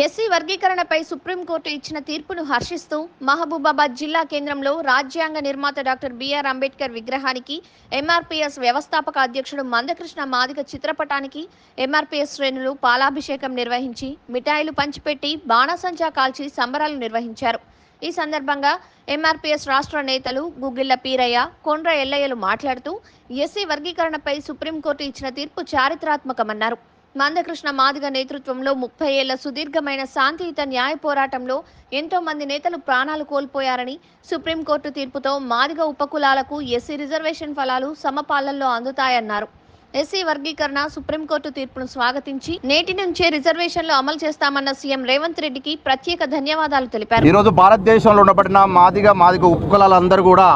SC వర్గీకరణపై supreme court ఇచ్చిన తీర్పును హర్షిస్తూ మహబూబాబాద్ జిల్లా కేంద్రంలో రాజ్యాంగ నిర్మాత డాక్టర్ బిఆర్ అంబేద్కర్ విగ్రహానికి ఎంఆర్పీఎస్ వ్యవస్థాపక అధ్యక్షుడు మందకృష్ణ మాదిక చిత్రపటానికి ఎంఆర్పీఎస్ శ్రేణులు పాలాభిషేకం నిర్వహించి మిఠాయిలు పంచిపెట్టి బాణసంచా కాల్చి సంబరాలు నిర్వహించారు. ఈ సందర్భంగా ఎంఆర్పీఎస్ రాష్ట్ర నేతలు గుగ్గిళ్ళ పీరయ్య కొండ్ర ఎల్లయ్యలు మాట్లాడుతూ ఎస్సీ వర్గీకరణపై సుప్రీంకోర్టు ఇచ్చిన తీర్పు చారిత్రాత్మకమన్నారు. మందకృష్ణ మాదిగ నేతృత్వంలో ముప్పై ఏళ్ళ సుదీర్ఘమైన శాంతియుత న్యాయ పోరాటంలో ఎంతో మంది నేతలు ప్రాణాలు కోల్పోయారని సుప్రీంకోర్టు తీర్పుతో మాదిగ ఉపకులాలకు ఎస్సీ రిజర్వేషన్ ఫలాలు సమపాలనలో అందుతాయన్నారు. ఎస్సీ వర్గీకరణ సుప్రీంకోర్టు తీర్పును స్వాగతించి నేటి నుంచే రిజర్వేషన్లు అమలు చేస్తామన్న సీఎం రేవంత్ రెడ్డికి ప్రత్యేక ధన్యవాదాలు తెలిపారు. ఈరోజు భారతదేశంలో ఉండబడిన మాదిగ మాదిగ ఉపకులాలందరూ కూడా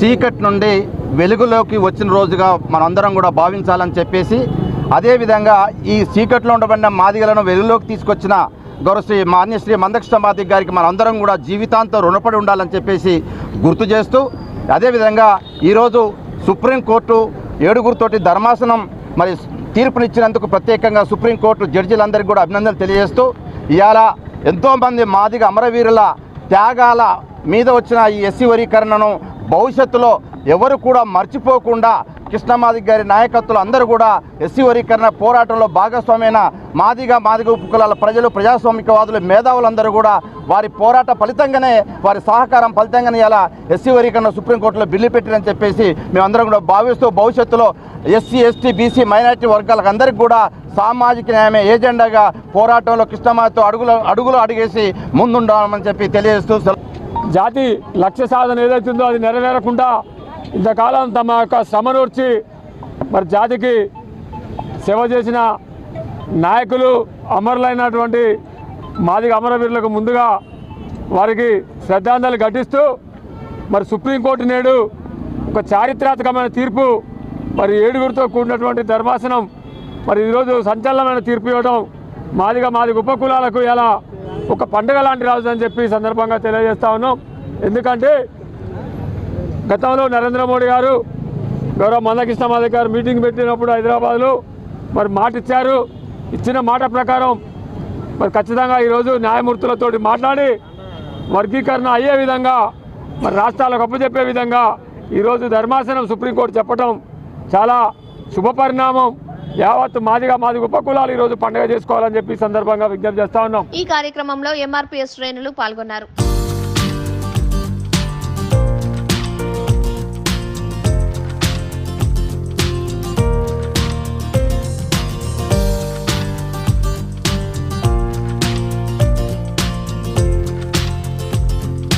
చీకటి నుండి వెలుగులోకి వచ్చిన రోజుగా మనందరం కూడా భావించాలని చెప్పేసి అదేవిధంగా ఈ చీకట్లో ఉండబడిన మాదిగలను వెలుగులోకి తీసుకొచ్చిన గౌరవశ్రీ మాన్యశ్రీ మందకృష్ణ మాదిగ గారికి మనందరం కూడా జీవితాంతం రుణపడి ఉండాలని చెప్పేసి గుర్తు చేస్తూ అదేవిధంగా ఈరోజు సుప్రీంకోర్టు ఏడుగురితోటి ధర్మాసనం మరి తీర్పునిచ్చినందుకు ప్రత్యేకంగా సుప్రీంకోర్టు జడ్జిలందరికీ కూడా అభినందనలు తెలియజేస్తూ ఇవాళ ఎంతోమంది మాదిగ అమరవీరుల త్యాగాల మీద వచ్చిన ఈ ఎస్సీ వరీకరణను భవిష్యత్తులో ఎవరు కూడా మర్చిపోకుండా కృష్ణమాది గారి నాయకత్వం అందరూ కూడా ఎస్సీ వర్గీకరణ పోరాటంలో భాగస్వామైన మాదిగ మాదిగ ఉపకులాల ప్రజలు ప్రజాస్వామికవాదులు మేధావులందరూ కూడా వారి పోరాట ఫలితంగానే వారి సహకారం ఫలితంగానే ఇలా ఎస్సీ వర్గీకరణ సుప్రీంకోర్టులో బిల్లు పెట్టిరని చెప్పేసి మేమందరం కూడా భావిస్తూ భవిష్యత్తులో ఎస్సీ ఎస్టీ బీసీ మైనారిటీ వర్గాలకు అందరికీ కూడా సామాజిక న్యాయమే ఏజెండాగా పోరాటంలో కృష్ణమాతో అడుగులు అడుగులు అడిగేసి ముందుండాలని చెప్పి తెలియజేస్తూ జాతి లక్ష్య సాధన ఏదైతుందో అది నెరవేరకుండా ఇంతకాలం తమ యొక్క శ్రమనూర్చి మరి జాతికి సేవ చేసిన నాయకులు అమరులైనటువంటి మాదిగ అమరవీరులకు ముందుగా వారికి శ్రద్ధాంజలి ఘటిస్తూ మరి సుప్రీంకోర్టు నేడు ఒక చారిత్రాత్మకమైన తీర్పు మరి ఏడుగురితో కూడినటువంటి ధర్మాసనం మరి ఈరోజు సంచలనమైన తీర్పు ఇవ్వడం మాదిగ మాదిగ ఉపకులాలకు ఎలా ఒక పండుగ లాంటి రాజు అని చెప్పి సందర్భంగా తెలియజేస్తా ఉన్నాం. ఎందుకంటే గతంలో నరేంద్ర మోడీ గారు గౌరవ మందకృష్ణ మాదిగ గారు మీటింగ్ పెట్టినప్పుడు హైదరాబాద్లో మరి మాట ఇచ్చారు ఇచ్చిన మాట ప్రకారం మరి ఖచ్చితంగా ఈరోజు న్యాయమూర్తులతో మాట్లాడి వర్గీకరణ అయ్యే విధంగా మరి రాష్ట్రాలకు అప్పచెప్పే విధంగా ఈరోజు ధర్మాసనం సుప్రీంకోర్టు చెప్పడం చాలా శుభ పరిణామం యావత్ మాదిగా మాది ఉపకులాలు ఈరోజు పండుగ చేసుకోవాలని చెప్పి సందర్భంగా విజ్ఞప్తి చేస్తా ఉన్నాం. ఈ కార్యక్రమంలో ఎంఆర్పీఎస్ శ్రేణులు పాల్గొన్నారు.